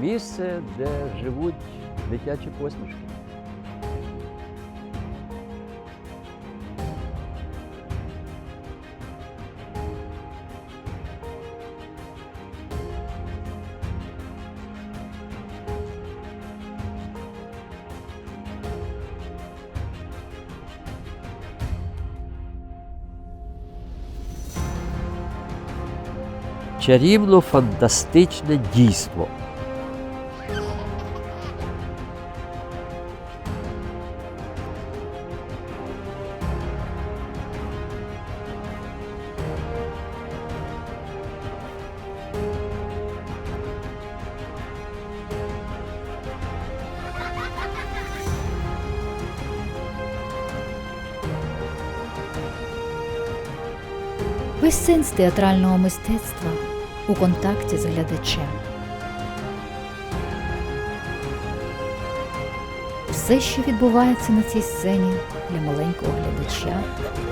Місце, де живуть дитячі посмішки. Чарівно-фантастичне дійство. Весь сенс театрального мистецтва у контакті з глядачем. Все, що відбувається на цій сцені для маленького глядача,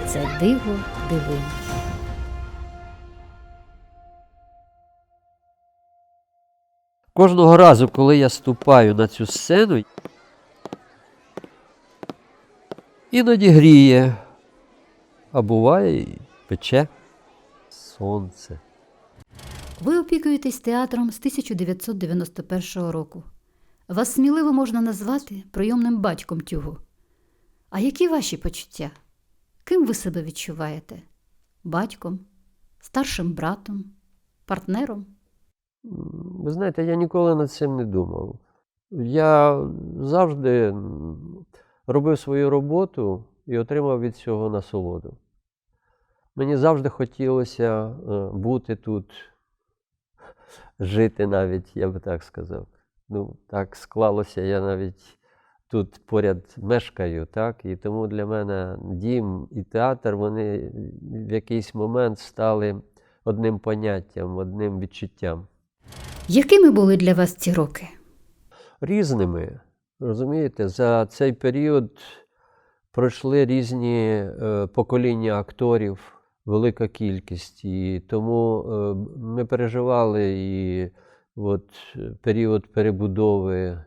це диво дивин. Кожного разу, коли я ступаю на цю сцену, іноді гріє, а буває і пече сонце. Ви опікуєтесь театром з 1991 року. Вас сміливо можна назвати прийомним батьком тюгу. А які ваші почуття? Ким ви себе відчуваєте? Батьком, старшим братом, партнером? Ви знаєте, я ніколи над цим не думав. Я завжди робив свою роботу і отримав від цього насолоду. Мені завжди хотілося е, бути тут, жити навіть, я би так сказав. Ну, так склалося, я навіть тут поряд мешкаю, так? І тому для мене дім і театр, вони в якийсь момент стали одним поняттям, одним відчуттям. Якими були для вас ці роки? різними. Розумієте, за цей період пройшли різні е, покоління акторів, велика кількість. І тому е, ми переживали і от, період перебудови е,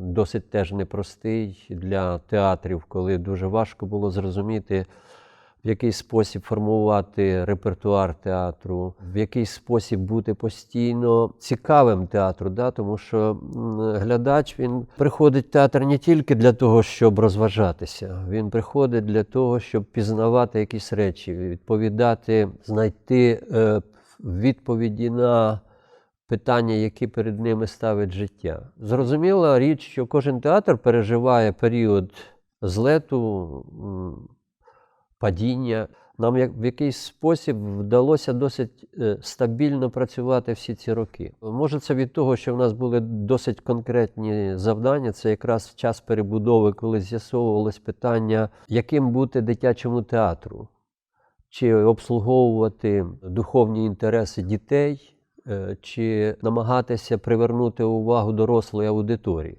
досить теж непростий для театрів, коли дуже важко було зрозуміти. В який спосіб формувати репертуар театру, в який спосіб бути постійно цікавим театру, да? тому що глядач він приходить в театр не тільки для того, щоб розважатися, він приходить для того, щоб пізнавати якісь речі, відповідати, знайти е, відповіді на питання, які перед ними ставить життя. Зрозуміла річ, що кожен театр переживає період злету. Падіння. Нам в якийсь спосіб вдалося досить е, стабільно працювати всі ці роки. Може, це від того, що в нас були досить конкретні завдання. Це якраз час перебудови, коли з'ясовувалось питання, яким бути дитячому театру, чи обслуговувати духовні інтереси дітей, е, чи намагатися привернути увагу дорослої аудиторії.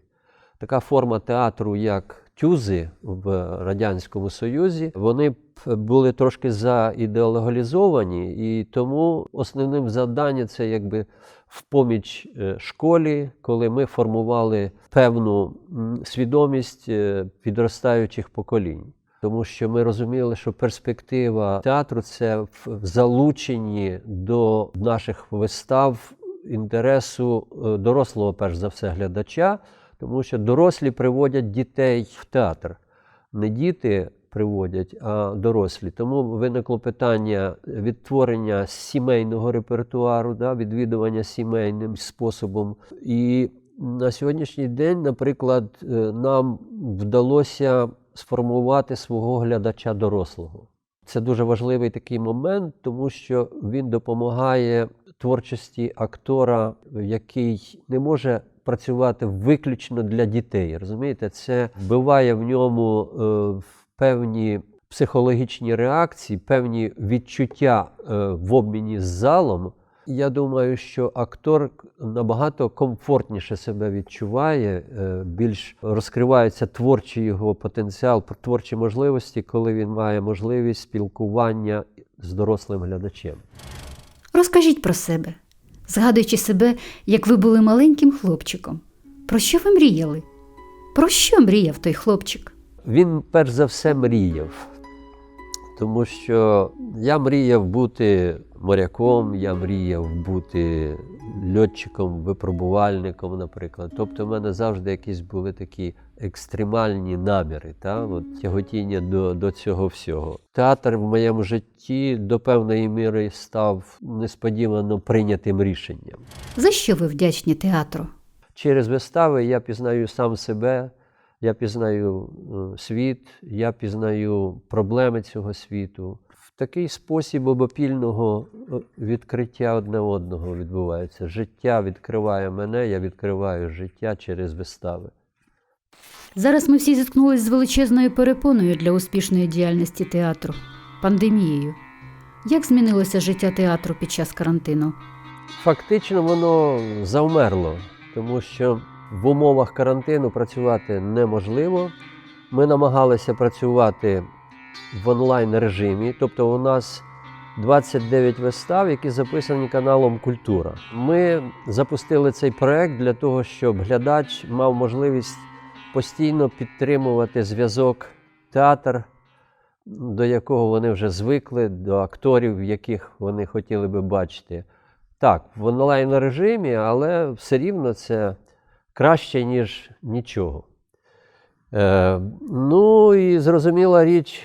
Така форма театру, як тюзи в Радянському Союзі, вони були трошки заідеологізовані, і тому основним завданням це якби в поміч е, школі, коли ми формували певну свідомість е, підростаючих поколінь. Тому що ми розуміли, що перспектива театру це в в залученні до наших вистав інтересу е, дорослого, перш за все, глядача, тому що дорослі приводять дітей в театр. Не діти приводять, а дорослі. Тому виникло питання відтворення сімейного репертуару, да, відвідування сімейним способом. І на сьогоднішній день, наприклад, е, нам вдалося сформувати свого глядача дорослого. Це дуже важливий такий момент, тому що він допомагає творчості актора, який не може працювати виключно для дітей. Розумієте, це вбиває в ньому е, певні психологічні реакції, певні відчуття е, в обміні з залом. Я думаю, що актор набагато комфортніше себе відчуває, е, більш розкривається творчий його потенціал, творчі можливості, коли він має можливість спілкування з дорослим глядачем. Розкажіть про себе. Згадуючи себе, як ви були маленьким хлопчиком. Про що ви мріяли? Про що мріяв той хлопчик? Він перш за все мріяв. Тому що я мріяв бути моряком, я мріяв бути льотчиком, випробувальником, наприклад. Тобто, в мене завжди якісь були такі екстремальні наміри, та? От, тяготіння до, до цього всього. Театр в моєму житті до певної міри став несподівано прийнятим рішенням. За що ви вдячні театру? Через вистави я пізнаю сам себе, я пізнаю е, світ, я пізнаю проблеми цього світу. В такий спосіб обопільного е, відкриття одне одного відбувається. Життя відкриває мене, я відкриваю життя через вистави. Зараз ми всі зіткнулися з величезною перепоною для успішної діяльності театру пандемією. Як змінилося життя театру під час карантину? Фактично воно завмерло, тому що в умовах карантину працювати неможливо. Ми намагалися працювати в онлайн режимі, тобто у нас 29 вистав, які записані каналом Культура. Ми запустили цей проект для того, щоб глядач мав можливість постійно підтримувати зв'язок театр, до якого вони вже звикли, до акторів, яких вони хотіли би бачити. Так, в онлайн режимі, але все рівно це краще, ніж нічого. Е, ну і зрозуміла річ,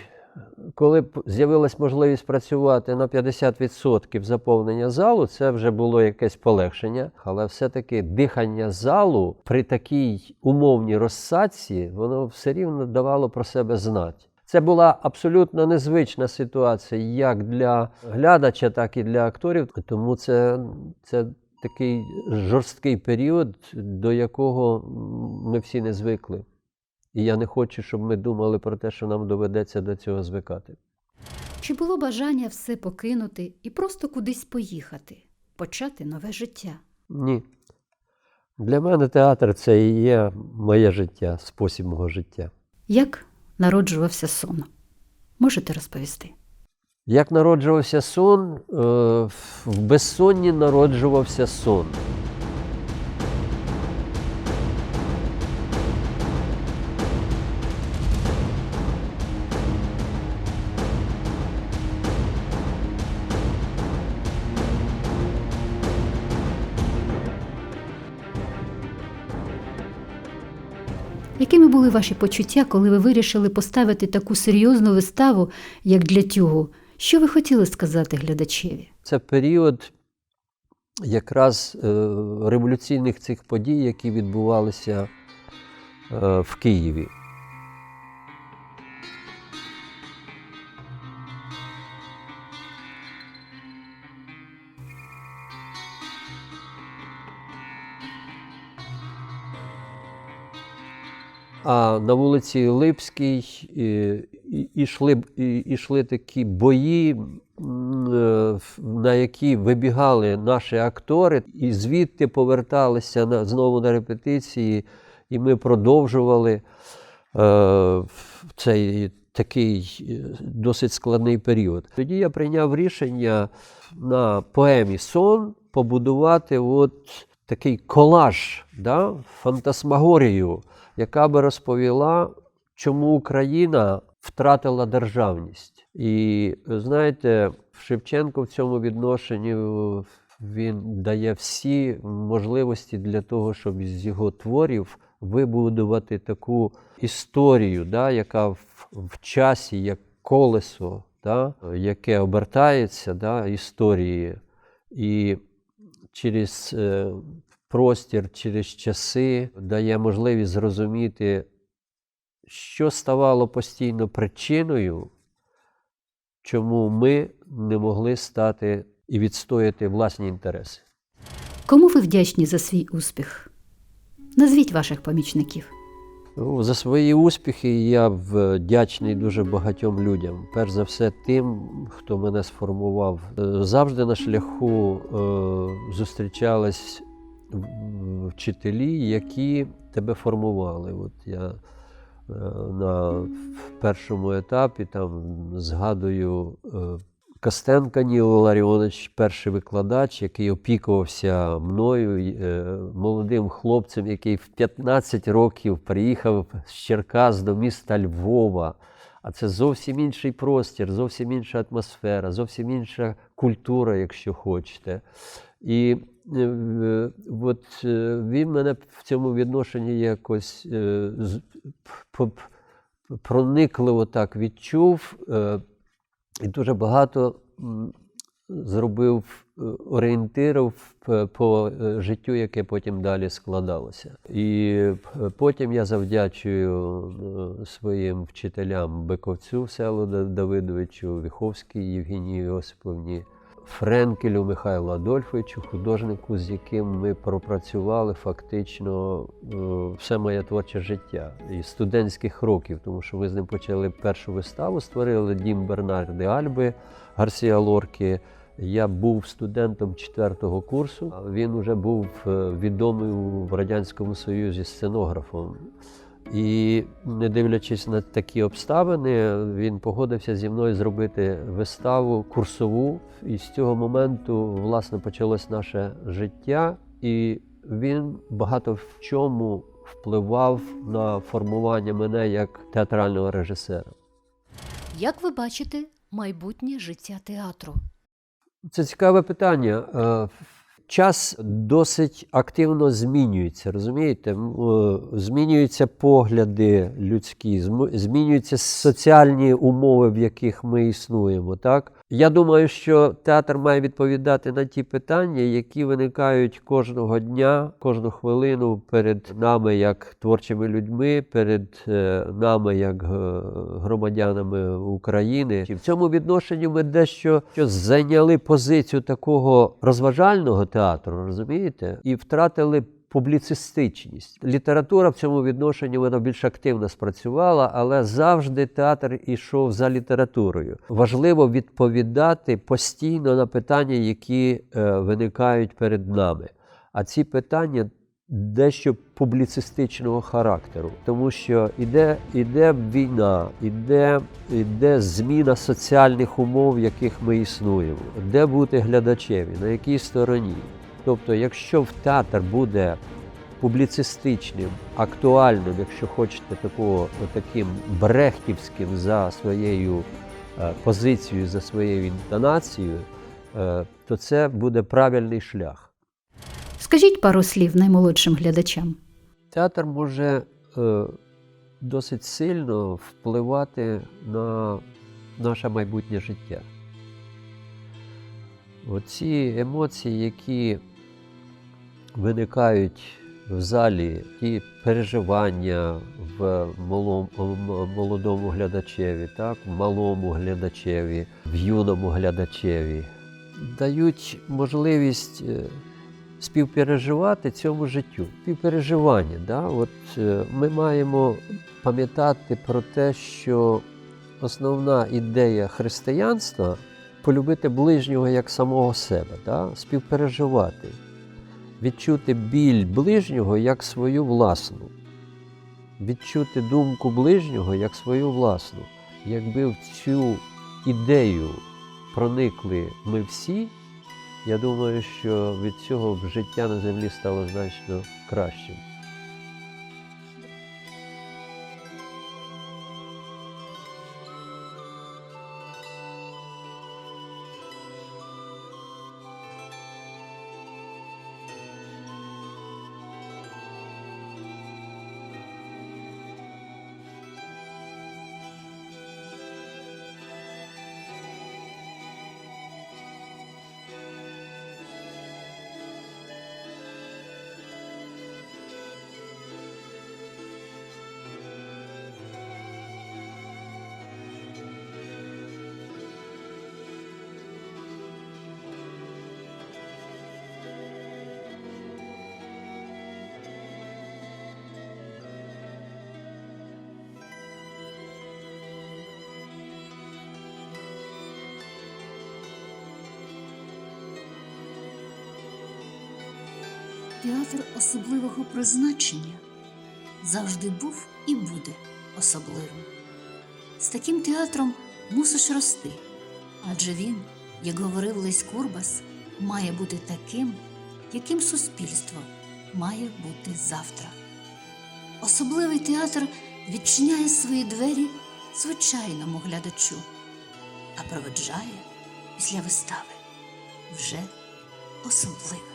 коли з'явилась можливість працювати на 50% заповнення залу, це вже було якесь полегшення. Але все-таки дихання залу при такій умовній розсадці, воно все рівно давало про себе знати. Це була абсолютно незвична ситуація як для глядача, так і для акторів. Тому це, це такий жорсткий період, до якого ми всі не звикли. І я не хочу, щоб ми думали про те, що нам доведеться до цього звикати. Чи було бажання все покинути і просто кудись поїхати, почати нове життя? Ні. Для мене театр це і є моє життя, спосіб мого життя. Як народжувався сон? Можете розповісти? Як народжувався сон, е, в безсонні народжувався сон. Якими були ваші почуття, коли ви вирішили поставити таку серйозну виставу, як для тюгу? Що ви хотіли сказати глядачеві? Це період якраз е, революційних цих подій, які відбувалися е, в Києві. А на вулиці Липській ішли, ішли такі бої, е, на які вибігали наші актори, і звідти поверталися на, знову на репетиції, і ми продовжували е, цей такий е, досить складний період. Тоді я прийняв рішення на поемі Сон побудувати от такий колаж, да, фантасмагорію, яка би розповіла, чому Україна втратила державність. І знаєте, Шевченко в цьому відношенні е, він дає всі можливості для того, щоб з його творів вибудувати таку історію, да, яка в, в часі, як колесо, да, яке обертається да, історії. І через е, простір, через часи дає можливість зрозуміти, що ставало постійно причиною, чому ми не могли стати і відстояти власні інтереси. Кому ви вдячні за свій успіх? Назвіть ваших помічників. За свої успіхи я вдячний дуже багатьом людям. Перш за все, тим, хто мене сформував. Е, Завжди на шляху е, зустрічались вчителі, які тебе формували. От я е, на першому етапі там згадую е, Костенко Ніло Ларіонович, перший викладач, який опікувався мною, е, молодим хлопцем, який в 15 років приїхав з Черкас до міста Львова. А це зовсім інший простір, зовсім інша атмосфера, зовсім інша культура, якщо хочете. І е, от е, він мене в цьому відношенні якось е, проникливо так відчув. е, і дуже багато зробив орієнтирів по е, життю, яке потім далі складалося. І потім я завдячую е, своїм вчителям Биковцю Селу Давидовичу, Віховській Євгенії Йосиповні, Френкелю Михайлу Адольфовичу, художнику, з яким ми пропрацювали фактично е, все моє творче життя і студентських років, тому що ми з ним почали першу виставу, створили Дім Бернарди Альби Гарсія Лорки. Я був студентом четвертого курсу. Він вже був е, відомий в Радянському Союзі сценографом. І не дивлячись на такі обставини, він погодився зі мною зробити виставу курсову. І з цього моменту, власне, почалось наше життя, і він багато в чому впливав на формування мене як театрального режисера. Як ви бачите майбутнє життя театру? Це цікаве питання. Час досить активно змінюється, розумієте? Змінюються погляди людські, зм- змінюються соціальні умови, в яких ми існуємо. Так? Я думаю, що театр має відповідати на ті питання, які виникають кожного дня, кожну хвилину перед нами як творчими людьми, перед е, нами як е, громадянами України. І в цьому відношенні ми дещо що зайняли позицію такого розважального театру, розумієте, і втратили. Публіцистичність. Література в цьому відношенні вона більш активно спрацювала, але завжди театр ішов за літературою. Важливо відповідати постійно на питання, які е, виникають перед нами. А ці питання дещо публіцистичного характеру, тому що іде, іде війна, іде, іде зміна соціальних умов, в яких ми існуємо, де бути глядачеві, на якій стороні. Тобто, якщо в театр буде публіцистичним, актуальним, якщо хочете, такого, таким брехтівським за своєю е, позицією, за своєю інтонацією, е, то це буде правильний шлях. Скажіть пару слів наймолодшим глядачам. Театр може е, досить сильно впливати на наше майбутнє життя. Оці емоції, які виникають в залі, ті переживання в молодому глядачеві, так, в малому глядачеві, в юному глядачеві, дають можливість е, співпереживати цьому життю. Співпереживання. Да? От, е, ми маємо пам'ятати про те, що основна ідея християнства полюбити ближнього як самого себе, да? співпереживати, відчути біль ближнього як свою власну, відчути думку ближнього як свою власну. Якби в цю ідею проникли ми всі, я думаю, що від цього життя на землі стало значно кращим. Театр особливого призначення завжди був і буде особливим. З таким театром мусиш рости, Адже він, як говорив Лесь Курбас, має бути таким, яким суспільство має бути завтра. Особливий театр відчиняє свої двері звичайному глядачу, а проведжає після вистави вже особливих.